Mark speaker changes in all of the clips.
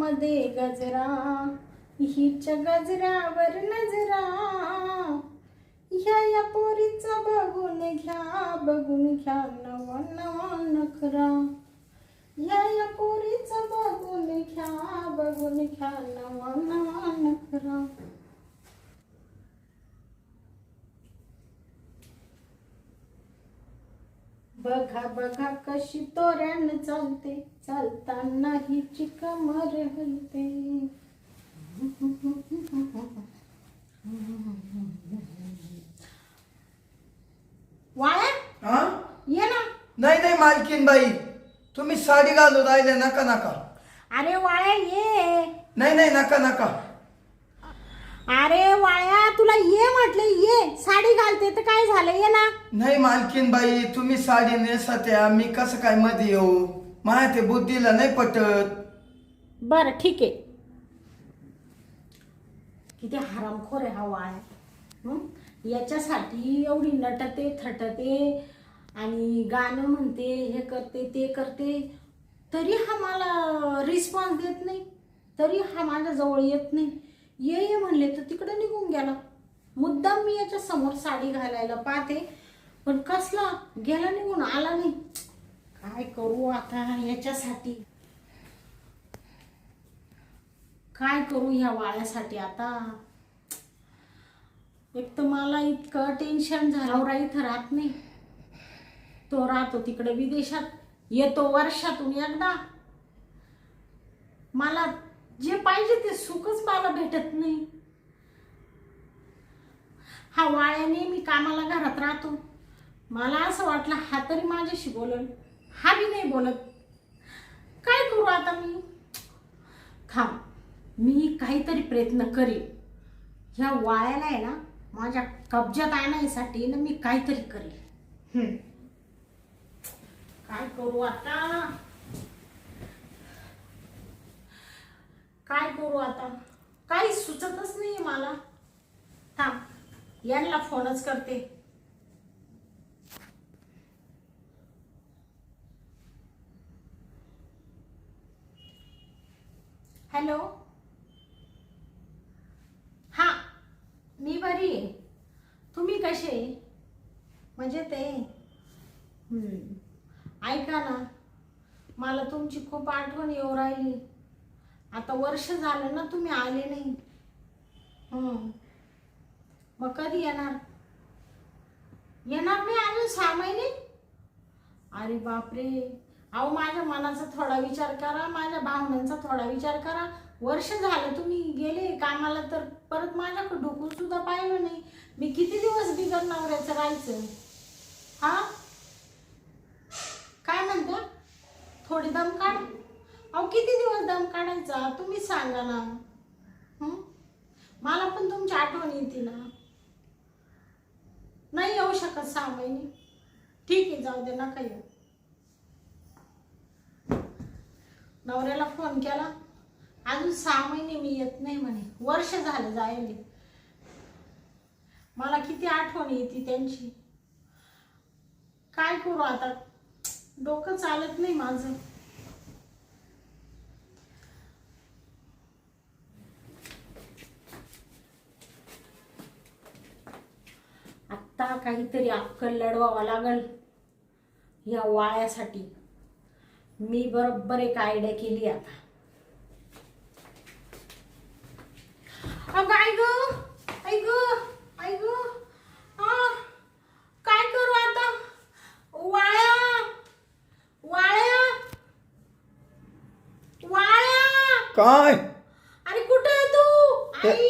Speaker 1: मध्ये गजरा हिच्या गजरावर नजरा. ह्या या पोरीचा बघून घ्या बघून घ्या नवा नवा नखरा. ह्या या पोरीचा बघून घ्या बघून घ्या नवा नवा नखरा. बघा बघा कशी तोरण चालते. चालताना हिची कमर हलते. वाळ्या?
Speaker 2: हा?
Speaker 1: ये ना.
Speaker 2: नाही नाही मालकीन बाई. तुम्ही साडी घालून राहिले नका नका.
Speaker 1: अरे वाळ्या ये.
Speaker 2: नाही नाही नका नका.
Speaker 1: अरे वाळ्या तुला ये म्हटलं ये. साडी घालते तर काय झालं? ये ना.
Speaker 2: नाही मालकीन बाई तुम्ही साडी नेसत्या मी कसं काय मध्ये येऊ? माया ते बुद्धीला नाही पटत.
Speaker 1: बरं ठीक आहे. किती हरामखोर आहे हा आहे हं? याच्यासाठी एवढी नटते थटते आणि गाणं म्हणते हे करते ते करते तरी हा मला रिस्पॉन्स देत नाही. तरी हा माझ्या जवळ येत नाही. ये ये म्हणले तर तिकडे निघून गेला. मुद्दाम मी याच्या समोर साडी घालायला पाहते. पण कसला? गेला निघून आला नाही. आता याच्यासाठी. काय करू ह्या वाळ्यासाठी आता? एक तर मला इतकं टेन्शन झालं इथं राहत नाही. तो राहतो तिकडे विदेशात येतो वर्षातून एकदा. मला जे पाहिजे ते सुखच मला भेटत नाही. हा वाळ्या नेहमी कामाला घरात राहतो. मला असं वाटलं हा तरी माझ्याशी बोलल. हा बी नाही बोलत. काय करू आता मी? थांब. मी काहीतरी प्रयत्न करीन. ह्या वाळ्याला आहे ना माझ्या कब्जात आणण्यासाठी ना मी काहीतरी करेन. काय करू आता? काय करू आता? काही सुचतच नाही मला. थांब. यांना फोनच करते. हॅलो? हा मी बरी आहे. तुम्ही कसे म्हणजे ते हम्म. ऐका ना मला तुमची खूप आठवण येऊ राहिली. आता वर्ष झालं ना तुम्ही आले नाही. मग कधी येणार? येणार नाही अजून सहा महिने? अरे बापरे. अहो माझ्या मनाचा थोडा विचार करा माझ्या भावनांचा थोडा विचार करा. वर्ष झालं तुम्ही गेले कामाला तर परत माझ्याकडे ढोकून सुद्धा पाहिलं नाही. मी किती दिवस बिगर नवऱ्याचं राहायचं? हा? काय म्हणता? थोडी दम काढ. अहो किती दिवस दम काढायचा? तुम्ही सांगा ना. मला पण तुमची आठवण येते ना. नाही येऊ शकत सहा महिने ठीक आहे जाऊ दे नका येऊ. नवऱ्याला फोन केला. अजून सहा महिने मी येत नाही म्हणे. वर्ष झालं जायले. मला किती आठवण येते त्यांची. काय करू आता? डोकं चालत नाही माझं. आत्ता काहीतरी अक्कल लढवावा लागल. या वाळ्यासाठी. मी बरोबर एक आयडिया केली आता. अगं आई ग! आ, काय करू आता? वाळ्या! वाळ्या! वाळ्या!
Speaker 2: काय?
Speaker 1: अरे कुठे आहे तू? आई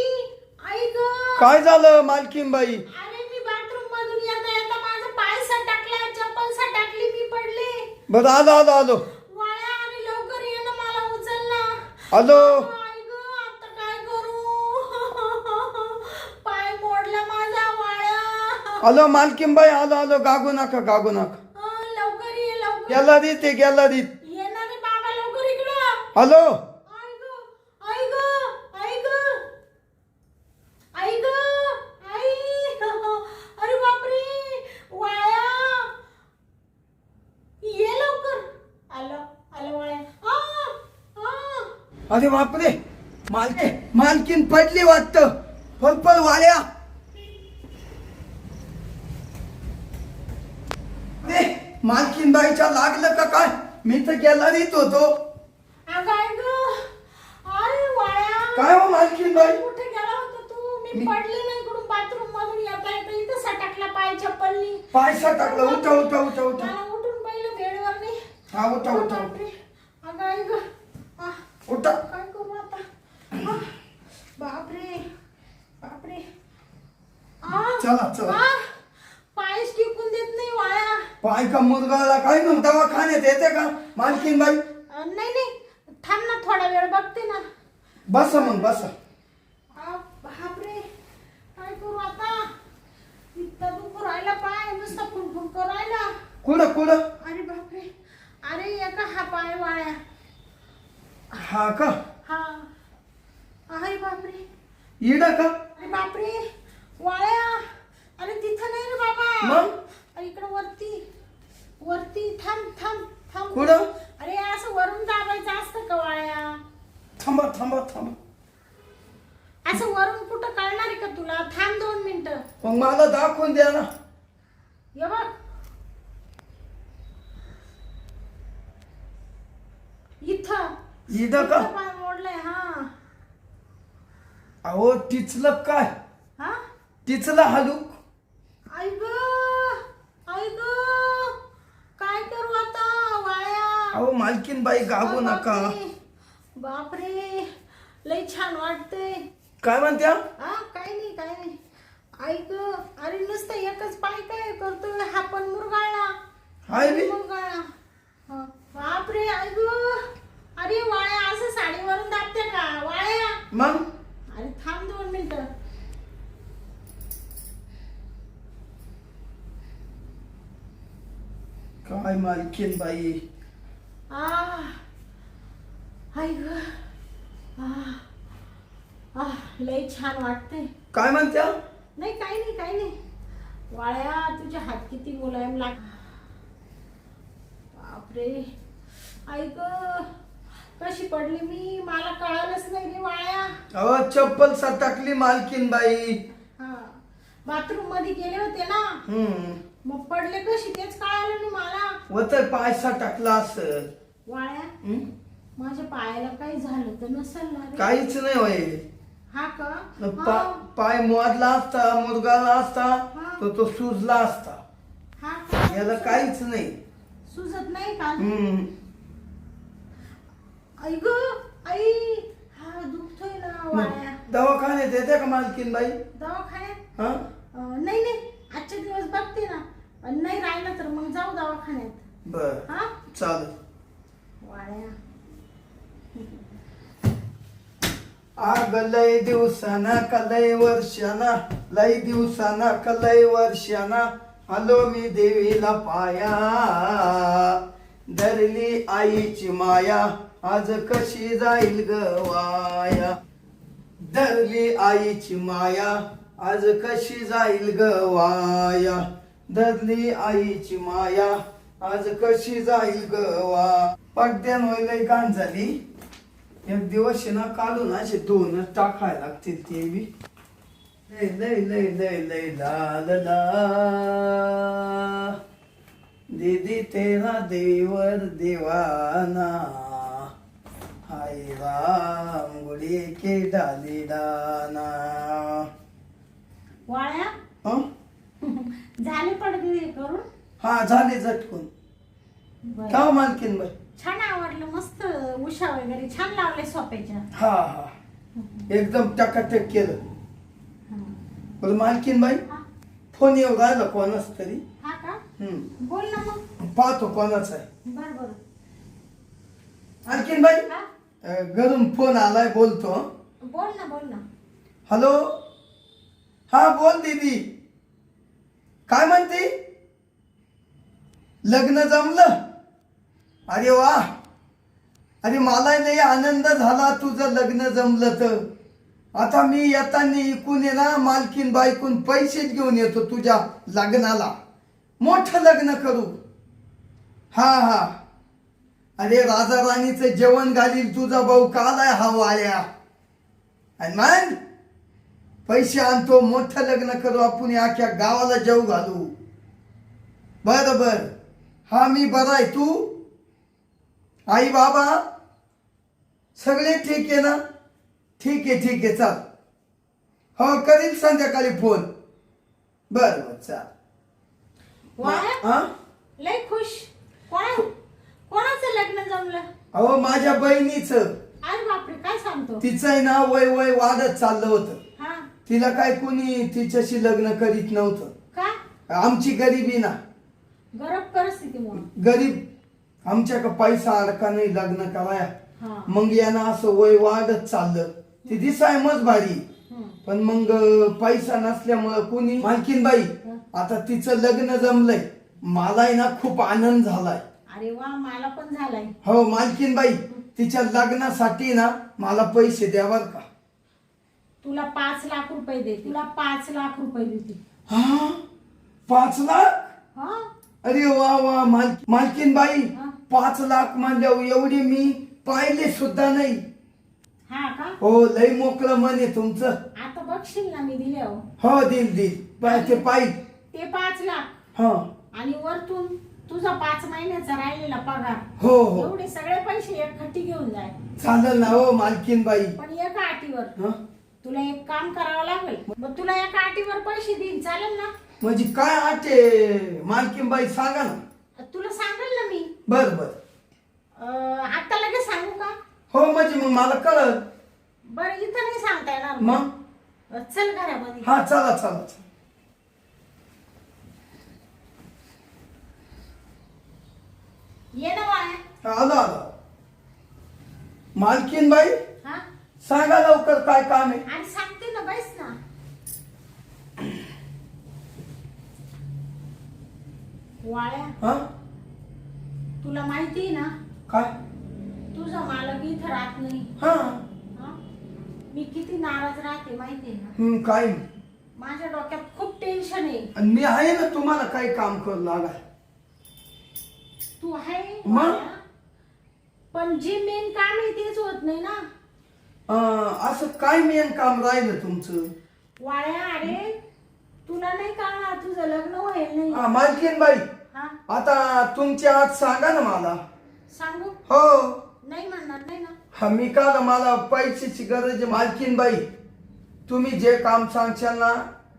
Speaker 1: आई ग!
Speaker 2: काय झालं मालकीन बाई
Speaker 1: अरे मी बाथरूम मधून येता येता माझा पाय सटकला चप्पल सटकली मी पडले.
Speaker 2: बरं आलो आलो आलो
Speaker 1: वाळ्या आणि लवकर ये ना मला उचल मोडला माझा वाळ्या.
Speaker 2: आलो आलो आलो गागू नका गागू नका. गेला रीत ते गेला रीत
Speaker 1: ये ना रे बाबा लवकर इकडं
Speaker 2: आलो
Speaker 1: आई ग आई ग आई ग आई ग आई अरे बापरे वाळ्या ये लवकर आलं आलं वाळ्या आ, आ.
Speaker 2: अरे बापरे. मालकी मालकीन पडली वाटत. वाड्या. अरे मालकीन बाईच्या लागलं का काय? मी तर गॅलरीत होतो काय हो मालकीन बाई?
Speaker 1: कुठे गेला होता तू? मी
Speaker 2: मी-
Speaker 1: पडले ना इकडून बाथरूम मधून. येता येता इथं सटकला पाय चप्पलनी.
Speaker 2: पायसा टाकला उठा उठा उठा उठा.
Speaker 1: मला उठून पहिलं बेडवर नाही
Speaker 2: हा उठा उठा उठा.
Speaker 1: अगं आई गं.
Speaker 2: उठा
Speaker 1: काय करू आता? बापरे बापरे. आ,
Speaker 2: चला, चला.
Speaker 1: पायच टिकून देत नाही वाया.
Speaker 2: पाय का मुलगाला काय मग दवाखान्यात येते का? मालकीन बाई?
Speaker 1: नाही नाही. थांब ना थोडा वेळ बघते ना.
Speaker 2: बसा मग बसा.
Speaker 1: आ, बापरे. काय करू आता? इतका दुखू राहिला पाय नुसता फुंफुन करू राहिला
Speaker 2: कुठं कुठं?
Speaker 1: अरे बापरे. अरे एका हा पाय वाया.
Speaker 2: हा का?
Speaker 1: हा. अरे बापरे.
Speaker 2: इड का?
Speaker 1: अरे बापरे. वाळ्या. अरे तिथं नाही रे बाबा.
Speaker 2: मग?
Speaker 1: अरे इकडं वरती. वरती. थांब थांब थांब.
Speaker 2: कुठं?
Speaker 1: अरे असं वरून दाबायचं असतं का वाळ्या?
Speaker 2: थांबा थांबा थांबा.
Speaker 1: असं वरून कुठं कळणार आहे का तुला? थांब दोन मिनिटं.
Speaker 2: मग मला दाखवून द्या ना.
Speaker 1: ये बघ. इथं
Speaker 2: का?
Speaker 1: पाय मोडलंय हा.
Speaker 2: अहो टिचलं काय?
Speaker 1: हा?
Speaker 2: टिचलं हालूक
Speaker 1: आई ग आई ग काय करू आता वाळ्या
Speaker 2: अहो मालकीन बाई गागू नका.
Speaker 1: बापरे. लय छान वाटतंय.
Speaker 2: काय म्हणत्या?
Speaker 1: हा काय नाही काय नाही. ऐक अरे नुसतं एकच पाय काय करतोय? हा पण मुरगाळला
Speaker 2: हाय बी
Speaker 1: मुरगाळला हा. बापरे ऐक अरे वाळ्या असं साडीवरून दाबते का? वाळ्या.
Speaker 2: मग?
Speaker 1: अरे थांब दोन मिनिटं.
Speaker 2: काय मालकीन बाई?
Speaker 1: आ. ऐक आ. आ लय छान वाटतंय
Speaker 2: काय म्हणत्या?
Speaker 1: नाही काही नाही काही नाही. वाळ्या तुझे हात किती मुलायम लाग बापरे. ऐक कशी पडली मी? मला कळालंच नाही रे वाळ्या
Speaker 2: अहो चप्पल सटकली मालकीन बाई
Speaker 1: हा. बाथरूममध्ये गेले होते ना?
Speaker 2: हम्म.
Speaker 1: मग पडले कशी? तेच कळालं नाही मला.
Speaker 2: होत पाय सटकला असं.
Speaker 1: वाळ्या
Speaker 2: हम्म?
Speaker 1: माझ्या पायाला काही झालं तर नसेल ना रे.
Speaker 2: काहीच नाही होय.
Speaker 1: हा का?
Speaker 2: पा-
Speaker 1: हा.
Speaker 2: पाय मोडला असता मुरगाला असता. तर तो सुजला असता.
Speaker 1: हा. का?
Speaker 2: याला काहीच नाही.
Speaker 1: सुजत नाही का?
Speaker 2: हम्म.
Speaker 1: आई ग आई हा दुखतोय ना वाळ्या
Speaker 2: दवाखान्यात येते का मालकीन बाई?
Speaker 1: दवाखान्यात?
Speaker 2: हा?
Speaker 1: अं, नाही नाही. आजचे दिवस बघते ना. अन् नाही राहिलं तर मग जाऊ दवाखान्यात.
Speaker 2: बर.
Speaker 1: हा?
Speaker 2: चालेल. आग लय दिवसाना का लय वर्षाना? लय दिवसाना का लय वर्षाना? आलो मी देवीला पाया. धरली आईची माया. आज कशी जाईल गवाया धरली आईची माया आज कशी जाईल गवाया धरली आईची माया आज कशी जाईल गवा पडद्यान लय गाण झाली. एक दिवस ना काढून असे दोन टाकायला लागतील ते बी. लय लय लय लय लय लाल ला. दीदी तेरा देवर देवाना. राम गुडी के डाली डाना
Speaker 1: वाळ्या
Speaker 2: हं?
Speaker 1: झाले करून
Speaker 2: हा झाले झटकून
Speaker 1: बरं.
Speaker 2: का मालकीन बाई
Speaker 1: छान आवडलं मस्त उषा वगैरे छान लावले सोप्याच्या
Speaker 2: हा हा एकदम टकाटक केलं. बरं मालकीन बाई
Speaker 1: हा
Speaker 2: फोन येऊ राहिला कोणाच तरी
Speaker 1: हा का
Speaker 2: हम्म
Speaker 1: बोल ना मग
Speaker 2: पाहतो कोणाचा आहे
Speaker 1: बर बर
Speaker 2: आणखीन बाई
Speaker 1: हा
Speaker 2: घरून फोन आलाय बोलतो.
Speaker 1: बोल ना बोल ना.
Speaker 2: हॅलो? हा बोल दीदी. काय म्हणते? लग्न जमलं? अरे वा. अरे मला लय आनंद झाला तुझं लग्न जमलं तर. आता मी येताना इकून ये ना मालकीन बायकून पैसेच घेऊन येतो तुझ्या लग्नाला. मोठं लग्न करू. हा हा. अरे राजा राणीचं जेवण घालील तुझा भाऊ कालाय हा वाळ्या आणि मग पैसे आणतो मोठं लग्न करू आपण या अख्ख्या गावाला जेव घालू. बर बर हा मी बरा आहे तू? आई बाबा? सगळे ठीक आहे ना? ठीक आहे ठीक आहे चाल. हो करील संध्याकाळी फोन. बर बर चाल.
Speaker 1: वाया
Speaker 2: हा?
Speaker 1: लय खुश. कोणा? कोणाचं लग्न जमलं?
Speaker 2: अहो माझ्या बहिणीचं.
Speaker 1: अरे बापरे काय सांगतो?
Speaker 2: ना वय वय वाढत चाललं होतं.
Speaker 1: हा.
Speaker 2: तिला काय कोणी तिच्याशी लग्न करीत नव्हतं.
Speaker 1: का?
Speaker 2: आमची गरिबी ना.
Speaker 1: गरब परिस्थितीमुळे
Speaker 2: गरीब. आमच्याकडे पैसा अडका नाही लग्न कराया.
Speaker 1: हा.
Speaker 2: मग यानं असं वय वाढत चाललं. ती दिसाय मज भारी.
Speaker 1: हम्म.
Speaker 2: पण मग पैसा नसल्यामुळं कोणी मालकीनबाई आता तिचं लग्न जमलंय. मला आहे ना खूप आनंद झालाय.
Speaker 1: अरे वा मला पण झालाय.
Speaker 2: हो मालकीनबाई तिच्या लग्नासाठी ना मला पैसे द्यावर का.
Speaker 1: तुला पाच लाख रुपये दे तुला पाच लाख रुपये देते.
Speaker 2: हा? पाच लाख?
Speaker 1: हा?
Speaker 2: अरे वा वा माल मालकीनबाई
Speaker 1: हा.
Speaker 2: पाच लाख म्हणल्यावर एवढी मी पाहिले सुद्धा नाही.
Speaker 1: हा का?
Speaker 2: हो लय मोकळं मन आहे तुमचं.
Speaker 1: आता बघशील ना मी दिले हो
Speaker 2: हो दिल दिल पाय ते पाहिजे.
Speaker 1: ते पाच लाख.
Speaker 2: हा.
Speaker 1: आणि वरतून? तुझा पाच महिन्याचा राहिलेला पगार.
Speaker 2: हो हो.
Speaker 1: एवढे सगळे पैसे एक खट्टी घेऊन जाय.
Speaker 2: चालेल ना हो मालकीनबाई.
Speaker 1: पण एका अटीवर.
Speaker 2: हा?
Speaker 1: तुला एक काम करावं लागेल. मग तुला एका अटीवर पैसे देईन चालेल ना?
Speaker 2: म्हणजे काय आटे मालकीनबाई सांगा ना.
Speaker 1: तुला सांगेल ना मी?
Speaker 2: बर बर.
Speaker 1: अं, आता लगेच सांगू का?
Speaker 2: हो म्हणजे मग मला कळत
Speaker 1: बरं इथं नाही सांगता येणार.
Speaker 2: मग?
Speaker 1: अं, चल घरामध्ये.
Speaker 2: हा चला चला चला.
Speaker 1: ये ना
Speaker 2: आलो आलो. मालकीनबाई
Speaker 1: हा?
Speaker 2: सांगा लवकर काय काम आहे.
Speaker 1: आणि सांगते ना बैस ना. वाळ्या.
Speaker 2: हा?
Speaker 1: तुला माहिती आहे ना?
Speaker 2: काय?
Speaker 1: तुझा मालक इथं राहत नाही.
Speaker 2: हा.
Speaker 1: हा? मी किती नाराज राहते माहिती आहे ना?
Speaker 2: हम्म, काय? नाही.
Speaker 1: माझ्या डोक्यात खूप टेन्शन आहे.
Speaker 2: आणि मी आहे ना तुम्हाला काही काम करू लागाय
Speaker 1: तू आहे
Speaker 2: मग?
Speaker 1: पण जे मेन काम आहे तेच होत नाही ना.
Speaker 2: अं, असं काय मेन काम राहिलं तुमचं?
Speaker 1: वाळ्या अरे तुला नाही कळणार तुझं लग्न होईल नाही.
Speaker 2: हा मालकीनबाई
Speaker 1: हा.
Speaker 2: आता तुमची आज सांगा ना मला.
Speaker 1: सांगू?
Speaker 2: हो.
Speaker 1: नाही म्हणणार नाही ना.
Speaker 2: हा मी का ना मला पैशाची गरज आहे मालकीनबाई तुम्ही जे काम सांगशाल ना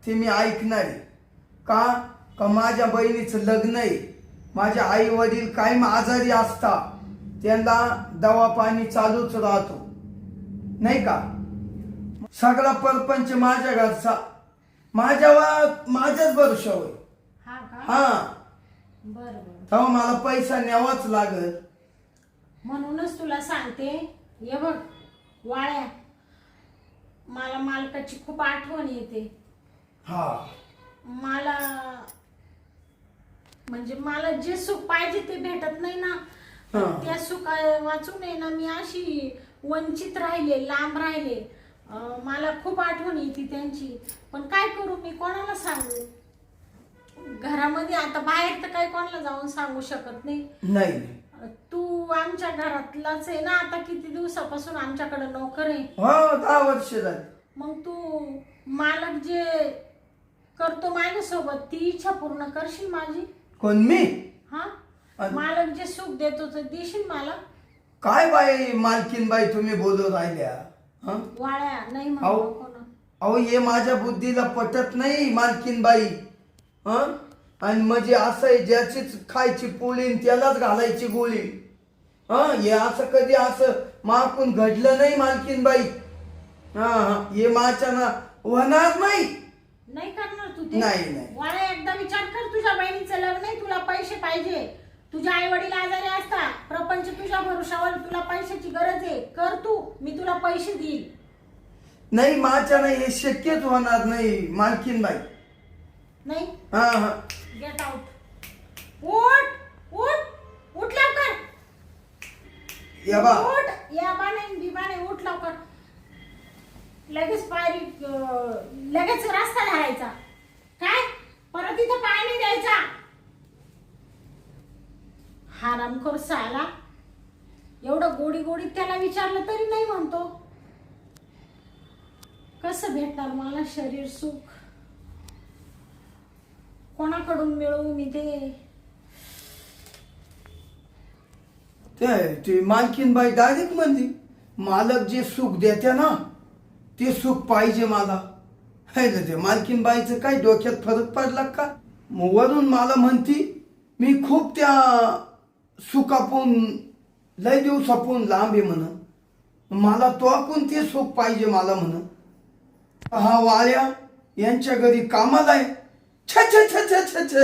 Speaker 2: ते मी ऐकणार आहे. का? का माझ्या बहिणीचं लग्न आहे? माझ्या आई वडील कायम आजारी असता त्यांना दवा पाणी चालूच राहतो. नाही का? सगळा परपंच माझ्या घरचा. माझ्या वा- माझ्याच भरोशावर आहे.
Speaker 1: हा.
Speaker 2: हा तेव्हा मला पैसा न्यावाच लागत
Speaker 1: म्हणूनच तुला सांगते हे बघ वाळ्या मला मालकाची खूप आठवण येते.
Speaker 2: हा.
Speaker 1: मला म्हणजे मला जे सुख पाहिजे ते भेटत नाही ना.
Speaker 2: हा.
Speaker 1: त्या सुखा वाचून आहे ना मी अशी वंचित राहिले लांब राहिले. अं, मला खूप आठवण येते त्यांची. पण काय करू मी? कोणाला सांगू? घरामध्ये आता बाहेर तर काही कोणाला जाऊन सांगू शकत नाही.
Speaker 2: नाही. नाही.
Speaker 1: तू आमच्या घरातलाच आहे ना आता किती दिवसापासून आमच्याकडे नोकर आहे.
Speaker 2: हो दहा वर्ष झाली.
Speaker 1: मग तू मालक जे करतो माझ्यासोबत ती इच्छा पूर्ण करशील माझी?
Speaker 2: कोण? मी?
Speaker 1: हा?
Speaker 2: अन-
Speaker 1: मालक जे सुख देतो ते देशील मला?
Speaker 2: काय बाई मालकीन बाई तुम्ही बोलत राहिल्या? हं?
Speaker 1: वाळ्या नाही
Speaker 2: अहो.
Speaker 1: म्हणू नको ना.
Speaker 2: अहो हे माझ्या बुद्धीला पटत नाही मालकीन बाई. हं? आणि म्हणजे असं आहे ज्याचीच खायची पोळी आणि त्यालाच घालायची गोळी. हं? हे असं कधी असं माकून घडलं नाही मालकीन बाई. हा हा. हे माझ्या ना होणार नाही.
Speaker 1: नाही करणार तू ते.
Speaker 2: नाही, नाही.
Speaker 1: एकदा विचार कर तुझ्या बहिणीचं लग्न आहे तुला पैसे पाहिजे. तुझ्या आई वडील आजारी असतात. प्रपंच तुझ्या भरोशावर तुला पैशाची गरज आहे. कर तू मी तुला पैसे देईल.
Speaker 2: नाही माझ्या नाही हे शक्यच होणार नाही मालकीन बाई.
Speaker 1: नाही?
Speaker 2: हा हा.
Speaker 1: गेट आउट उठ उठ उठ लवकर.
Speaker 2: या बा.
Speaker 1: उठ. या बाने बिबाने उठ लवकर. लगेच पायरी लगेच रस्ता धरायचा. काय? परत इथं पाय नाही द्यायचा हारामखोर साला. एवढं गोडी गोडीत त्याला विचारलं तरी नाही म्हणतो. कसं भेटणार मला शरीर सुख? कोणाकडून मिळवू मी ते?
Speaker 2: ते मालकीन बाई डायरेक्ट म्हणली मालक जे सुख देते ना ते सुख पाहिजे मला. है ना ते मालकीनबाईचं काय डोक्यात फरक पडला का? मग वरून मला म्हणती मी खूप त्या सुखापून लय दिवसापून लांब आहे म्हण. मला तो ते सुख पाहिजे मला म्हण. हा वाऱ्या यांच्या घरी कामाला आहे. छ छ छ छ छ छ.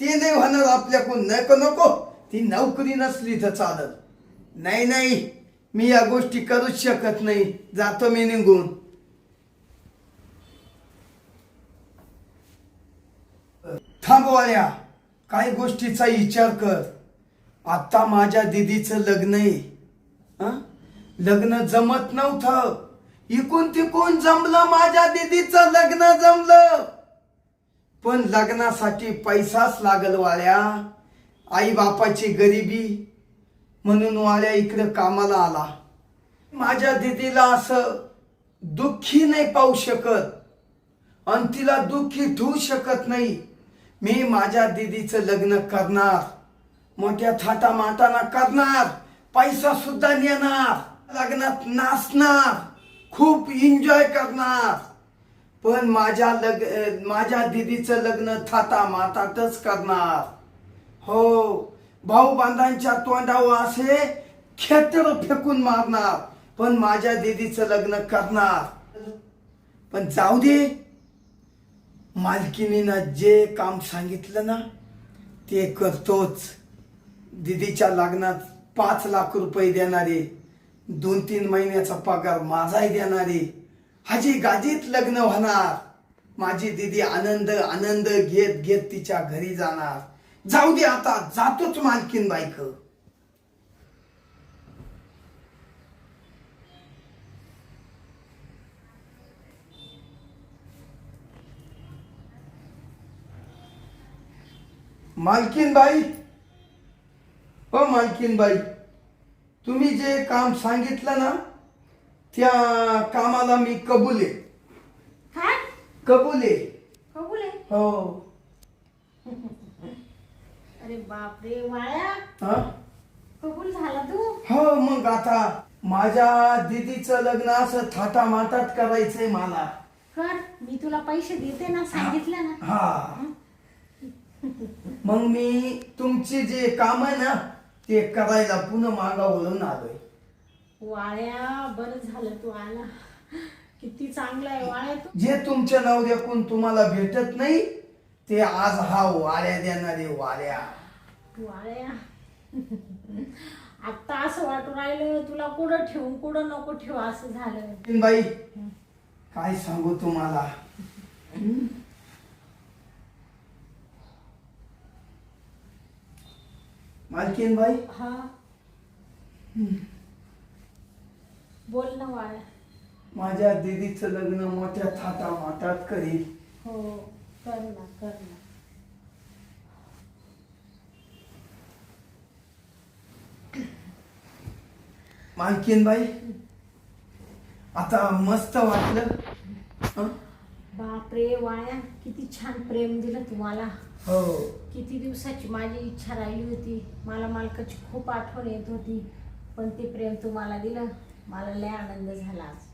Speaker 2: ते नाही होणार आपल्याकडून. नको नको. ती नोकरी नसली तर चालत. नाही नाही. मी या गोष्टी करूच शकत नाही. जातो मी निघून. थांबवाल्या. काही गोष्टीचा विचार कर. आता माझ्या दिदीचं लग्न आहे. लग्न जमत नव्हतं. इकून तिकून जमलं माझ्या दिदीचं लग्न जमलं. पण लग्नासाठी पैसाच लागल वाल्या. आई बापाची गरिबी. म्हणून वाल्या इकडं कामाला आला. माझ्या दिदीला असं दुःखी नाही पाहू शकत. आणि तिला दुःखी ठेवू शकत नाही. मी माझ्या दिदीचं लग्न करणार. मोठ्या थाटा माटाना करणार. पैसा सुद्धा नेणार. लग्नात नाचणार. खूप एन्जॉय करणार. पण माझ्या लग माझ्या दिदीचं लग्न थाटा मातातच करणार. हो भाऊ बांधांच्या तोंडावर असे खेटर फेकून मारणार. पण माझ्या दिदीचं लग्न करणार. पण जाऊ दे. मालकिनीनं जे काम सांगितलं ना ते करतोच. दिदीच्या लग्नात पाच लाख रुपये देणारे दोन तीन महिन्याचा पगार माझाही देणारे. हाजी गाजीत लग्न होणार. माझी दिदी आनंद आनंद घेत घेत तिच्या घरी जाणार. जाऊ दे आता जातोच मालकीन बायक. मालकीन बाई. हो मालकीन बाई तुम्ही जे काम सांगितलं ना त्या कामाला मी कबूल. आहे
Speaker 1: काय?
Speaker 2: कबूल. आहे
Speaker 1: कबूल? आहे
Speaker 2: हो.
Speaker 1: अरे बापरे वाया.
Speaker 2: हा?
Speaker 1: कबूल झाला तू?
Speaker 2: हो मग आता माझ्या दीदीचं लग्न असं थाटा माटात करायचंय मला.
Speaker 1: कर मी तुला पैसे देते ना सांगितलं ना.
Speaker 2: हा? मग मी तुमचे जे काम आहे ना ते करायला पुन्हा मागा वळून आलोय.
Speaker 1: वाळ्या बरं झालं तू आला. किती चांगला आहे वाळ्या तू.
Speaker 2: जे तुमच्या नवऱ्याकून तुम्हाला भेटत नाही ते आज हा वाऱ्या देणारे वाऱ्या
Speaker 1: वाळ्या आता असं वाटून राहिलं तुला कुठं ठेवून कुठं नको ठेवू असं झालं.
Speaker 2: बाई काय सांगू तुम्हाला? मालकीन बाई?
Speaker 1: हा. बोल ना वाळ्या
Speaker 2: माझ्या दीदीचं लग्न मोठ्या थाटा माटात करील.
Speaker 1: हो कर ना कर ना.
Speaker 2: मालकीन बाई आता मस्त वाटलं हं?
Speaker 1: बापरे वाळ्या किती छान प्रेम दिलं तुम्हाला.
Speaker 2: हो.
Speaker 1: किती दिवसाची माझी इच्छा राहिली होती. मला मालकाची खूप आठवण येत होती. पण ते प्रेम तुम्हाला दिलं. मला लय आनंद झाला आज.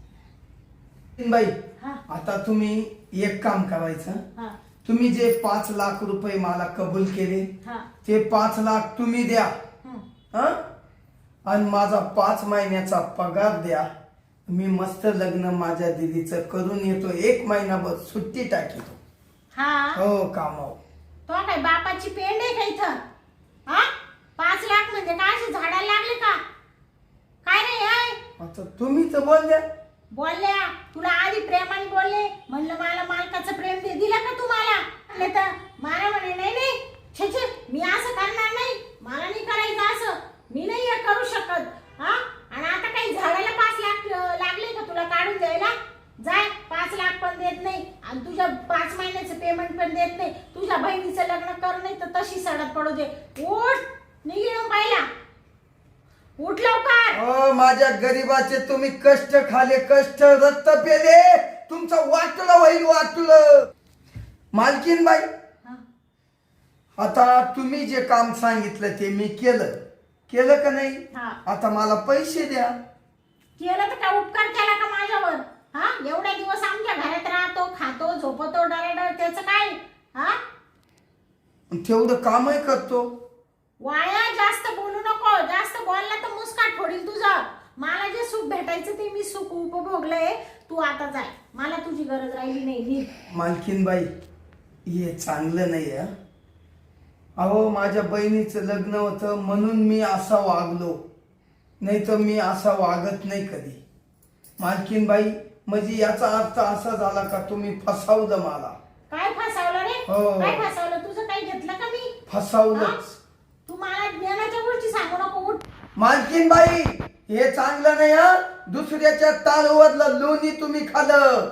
Speaker 2: बाई
Speaker 1: हा.
Speaker 2: आता तुम्ही एक काम करायचं.
Speaker 1: हा.
Speaker 2: तुम्ही जे पाच लाख रुपये मला कबूल केले
Speaker 1: हा.
Speaker 2: ते पाच लाख तुम्ही द्या.
Speaker 1: हं.
Speaker 2: हं? आणि माझा पाच महिन्याचा पगार द्या. मी मस्त लग्न माझ्या दिदीचं करून येतो. एक महिनाभर सुट्टी टाकीतो.
Speaker 1: हा.
Speaker 2: हो
Speaker 1: तो काय बापाची पेंड आहे का इथं? हा? पाच लाख म्हणजे काय? असे झाडाला लागले का? काय हाय
Speaker 2: आता तुम्ही तर बोलल्या.
Speaker 1: बोलल्या? तुला आधी प्रेमाने बोलले. म्हणलं मला मालकाचं प्रेम दे. दिलं का तुम्हाला? नाही तर मला म्हणे. नाही नाही. छे छे. मी असं करणार नाही. मला नाही करायचं असं. मी नाही हे करू शकत. हा? आणि आता काही झाडाला पाच लाख लागले का तुला काढून द्यायला? जाय पाच लाख पण देत नाही आणि तुझ्या पाच महिन्याचं पेमेंट पण देत नाही. तुझ्या बहिणीचं लग्न कर नाही तर तशी सडत पडू दे. ओठ निघून पाहिला उठ लवकर.
Speaker 2: अ, माझ्या गरीबाचे तुम्ही कष्ट खाले कष्ट रक्त पेले. तुमचं वाटलं होईल वाटलं. मालकीन बाई
Speaker 1: हा.
Speaker 2: आता तुम्ही जे काम सांगितलं ते मी केलं. केलं का नाही?
Speaker 1: हा.
Speaker 2: आता मला पैसे द्या.
Speaker 1: केलं तर काय उपकार केला का माझ्यावर? हा? एवढ्या दिवस आमच्या घरात राहतो खातो झोपतो डरडर त्याचं काय? हा?
Speaker 2: तेवढं कामही करतो.
Speaker 1: वाया जास्त बोलू नको जास्त बोलला तर मुस्काट फोडील तुझं. मला जे सुख भेटायचं ते मी सुख उपभोगलंय. तू आता जाय. मला तुझी गरज राहिली नाही.
Speaker 2: मालकीन बाई हे चांगलं नाही हं. अहो माझ्या बहिणीचं लग्न होतं म्हणून मी असा वागलो. नाही तर मी असा वागत नाही कधी. मालकीन बाई म्हणजे याचा अर्थ असा झाला का तुम्ही फसावलं मला.
Speaker 1: काय फसवलं रे?
Speaker 2: हो.
Speaker 1: काय फसवलं? तुझं काही घेतलं का मी? हा?
Speaker 2: फसावलंच
Speaker 1: तू मला ज्ञानाच्या गोष्टी सांगू नको उठ.
Speaker 2: मालकीन बाई हे चांगलं नाही हा? दुसऱ्याच्या तालवरलं लोणी तुम्ही खाल्लं.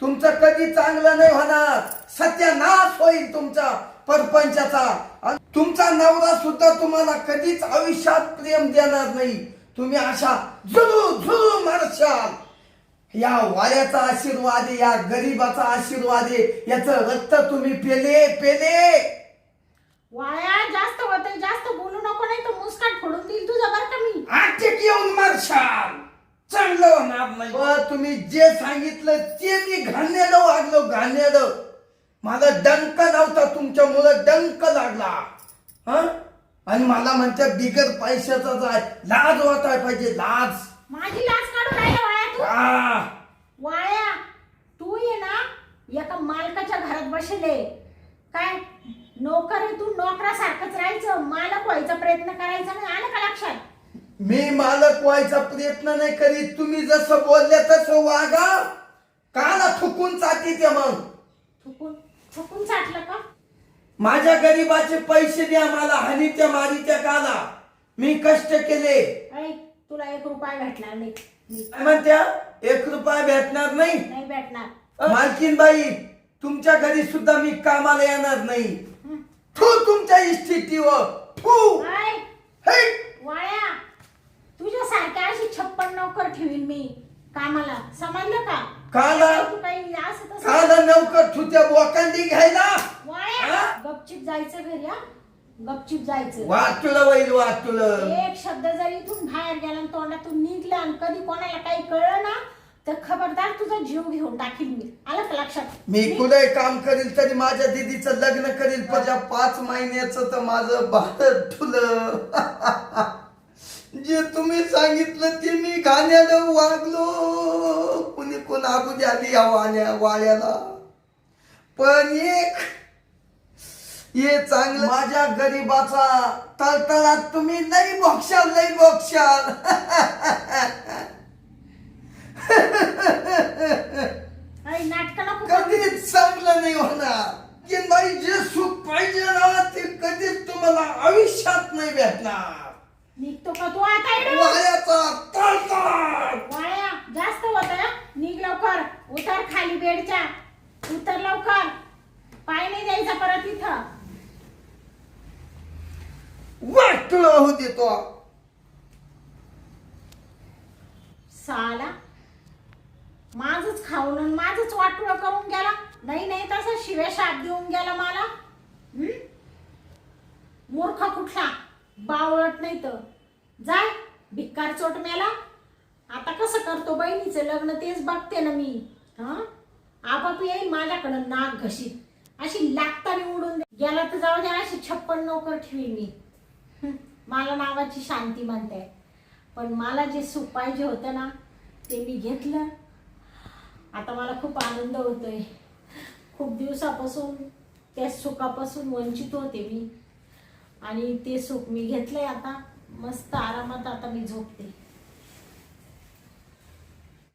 Speaker 2: तुमचं कधी चांगलं नाही होणार. सत्यानाश होईल तुमचा परपंचाचा. आणि तुमचा नवरा सुद्धा तुम्हाला कधीच आयुष्यात प्रेम देणार नाही. तुम्ही अशा झुलू झुलू मारशाल या वाऱ्याचा आशीर्वाद आहे या गरीबाचा आशीर्वाद आहे. याचं रक्त तुम्ही पेले पेले.
Speaker 1: वाया जास्त होत जास्त बोलू नको नाही तर मुस्काट फोडून देईल तुझं बरं का मी?
Speaker 2: आटेक येऊन मारशाल. चांगलं होणार नाही. व तुम्ही जे सांगितलं ते मी घाणेरडं वागलो घाणेरडं. मला डंक नव्हता तुमच्यामुळं डंक लागला. हं? आणि मला म्हणते बिगर पैशाचा जाय लाज वाटाय पाहिजे लाज.
Speaker 1: माझी लाच काढून राहिला
Speaker 2: आ,
Speaker 1: वाया तू ये ना एका मालकाच्या घरात बसले. काय नोकर आहे तू नोकरासारखंच राहायचं मालक व्हायचा प्रयत्न करायचा नाही आलं का लक्षात?
Speaker 2: मी मालक व्हायचा प्रयत्न नाही करीत तुम्ही जसं बोलले तसं वागा. काला थुकून चाटी ते मग.
Speaker 1: थुकून थुकून साठलं का?
Speaker 2: माझ्या गरीबाचे पैसे द्या मला हानी त्या मारीच्या काला. मी कष्ट केले.
Speaker 1: ऐक तुला एक रुपया भेटणार नाही. मी
Speaker 2: काय म्हणत्या? एक रुपया भेटणार नाही?
Speaker 1: नाही भेटणार.
Speaker 2: मालकीन बाई तुमच्या घरी सुद्धा मी कामाला येणार नाही.
Speaker 1: हं.
Speaker 2: थू तुमच्या इस्थितीवर. थू
Speaker 1: ऐ,
Speaker 2: हे.
Speaker 1: तुझ्यासारख्या अशी छप्पन नोकर ठेवीन मी कामाला. समजलं का?
Speaker 2: काला?
Speaker 1: तू काही असं तसं
Speaker 2: काला नौकर थू त्या बोकांडी घ्यायला?
Speaker 1: वाया.
Speaker 2: हा?
Speaker 1: गपचिप जायचं घरी हा? गपचिप जायचं.
Speaker 2: वाटुलं वैल वाटुलं
Speaker 1: एक शब्द जर इथून बाहेर गेला आणि तोंडातून निघला आणि कधी कोणाला काही कळलं ना तर खबरदार तुझा जीव घेऊन टाकील मी. आलं का लक्षात?
Speaker 2: मी कुठे काम करील तरी माझ्या दीदीचं लग्न करील ज्या पाच महिन्याचं तर माझं भारत ठुलं जे तुम्ही सांगितलं ते मी गाण्याला वागलो. कुणी कोण आगू आली या वाण्या वाड्याला? पण एक हे चांगलं माझ्या गरीबाचा तळतळात तुम्ही लई बोक्षाल लई बोक्षाल. कधीच चांगलं नाही होणार. की नाही जे सुख पाहिजे ना ते कधीच तुम्हाला आयुष्यात नाही भेटणार.
Speaker 1: निघतो का तू आता इकडून?
Speaker 2: वाऱ्याचा तळतळ.
Speaker 1: वाया जास्त होत निघ लवकर. उतर खाली बेडच्या. उतर लवकर. पाय नाही द्यायचा परत इथं.
Speaker 2: वाटलं होऊ देतो
Speaker 1: साला माझच खाऊन आणि माझच वाटुळ करून गेला. नाही नाही तसा शिव्या शाप देऊन गेला मला. हं? मूर्ख कुठला? बावळट नाही तर. जाय भिक्कार चोट मेला. आता कसं करतो बहिणीचं लग्न तेच बघते ना मी. आपाप येईल माझ्याकडं नाक घशीत. अशी लागता उडून गेला तर जाऊ द्या अशी छप्पन नोकर ठेवी मी. मला नावाची शांती म्हणते पण मला जे सुख पाहिजे होतं ना ते मी घेतलं. आता मला खूप आनंद होतोय. खूप दिवसापासून त्या सुखापासून वंचित होते मी. आणि ते सुख मी घेतलंय आता. मस्त आरामात आता मी झोपते.